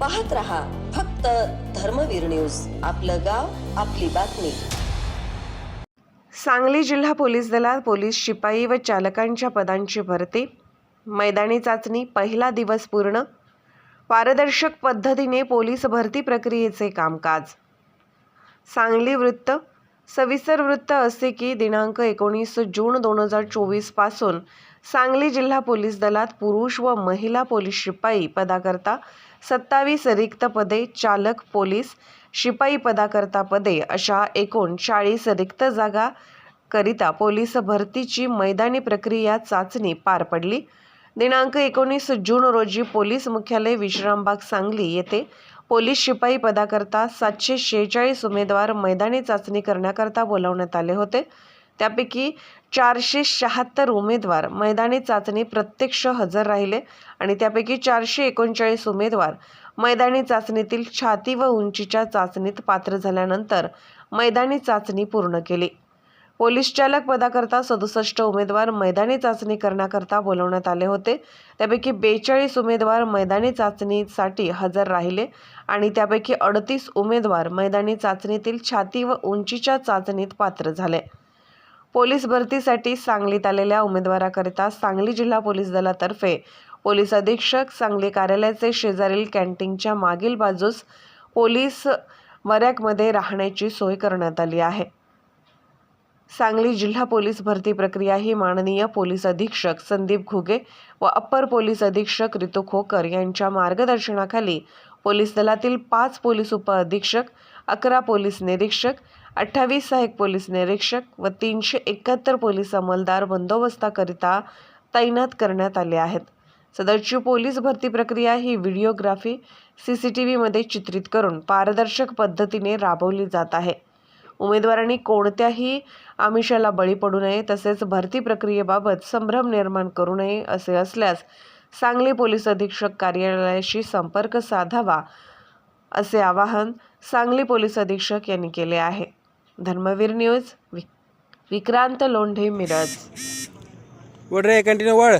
पाहत रहा फक्त धर्मवीर न्यूज. आपलं गाव आपली बातमी. सांगली जिल्हा पोलीस दलात पोलीस शिपाई व चालकांच्या पदांची भरती. मैदानी चाचणी पहिला दिवस पूर्ण. पारदर्शक पद्धतीने पोलीस भरती प्रक्रियेचे कामकाज. सांगली वृत्त. सविस्तर वृत्त असे की दिनांक एकोणीस जून दोन हजार चोवीसपासून सांगली जिल्हा पोलीस दलात पुरुष व महिला पोलीस शिपाई पदाकरता सत्तावीस रिक्त पदे चालक पोलीस शिपाई पदाकरता पदे अशा एकूण चाळीस रिक्त जागा करिता पोलीस भरतीची मैदानी प्रक्रिया चाचणी पार पडली. दिनांक एकोणीस जून रोजी पोलीस मुख्यालय विश्रामबाग सांगली येथे पोलीस शिपाई पदाकरता सातशे शेहेचाळीस उमेदवार मैदानी चाचणी करण्याकरता बोलावण्यात आले होते. त्यापैकी चारशे शहात्तर उमेदवार मैदानी चाचणी प्रत्यक्ष हजर राहिले आणि त्यापैकी चारशे एकोणचाळीस उमेदवार मैदानी चाचणीतील छाती व उंचीच्या चाचणीत पात्र झाल्यानंतर मैदानी चाचणी पूर्ण केली. पोलीस चालक पदाकरता सदुसष्ट उमेदवार मैदानी चाचणी करण्याकरता बोलवण्यात आले होते. त्यापैकी बेचाळीस उमेदवार मैदानी चाचणीसाठी हजर राहिले आणि त्यापैकी अडतीस उमेदवार मैदानी चाचणीतील छाती व उंचीच्या चाचणीत पात्र झाले. पोलीस भरतीसाठी सांगलीत आलेल्या उमेदवाराकरिता सांगली जिल्हा पोलीस दलातर्फे पोलीस अधीक्षक सांगली कार्यालयाचे शेजारील कॅन्टीनच्या मागील बाजूस पोलीस वरॅकमध्ये राहण्याची सोय करण्यात आली आहे. सांगली जिल्हा पोलीस भरती प्रक्रिया ही माननीय पोलीस अधीक्षक संदीप घुगे व अप्पर पोलीस अधीक्षक रितू खोकर यांच्या मार्गदर्शनाखाली पोलीस दलातील पाच पोलीस उपअधीक्षक अकरा पोलीस निरीक्षक अठ्ठावीस सहाय्यक पोलीस निरीक्षक व तीनशे एकाहत्तर पोलीस अंमलदार बंदोबस्ताकरिता तैनात करण्यात आले आहेत. सदरची पोलीस भरती प्रक्रिया ही व्हिडिओग्राफी सी सी टी व्हीमध्ये चित्रित करून पारदर्शक पद्धतीने राबवली जात आहे. उमेदवारांनी कोणत्याही आमिषाला बळी पडू नये तसेच भरती प्रक्रियेबाबत संभ्रम निर्माण करू नये असे असल्यास सांगली पोलीस अधीक्षक कार्यालयाशी संपर्क साधावा असे आवाहन सांगली पोलीस अधीक्षक यांनी केले आहे. धर्मवीर न्यूज विक्रांत लोंढे मिरज. वड रे कंटिन्यू वळ.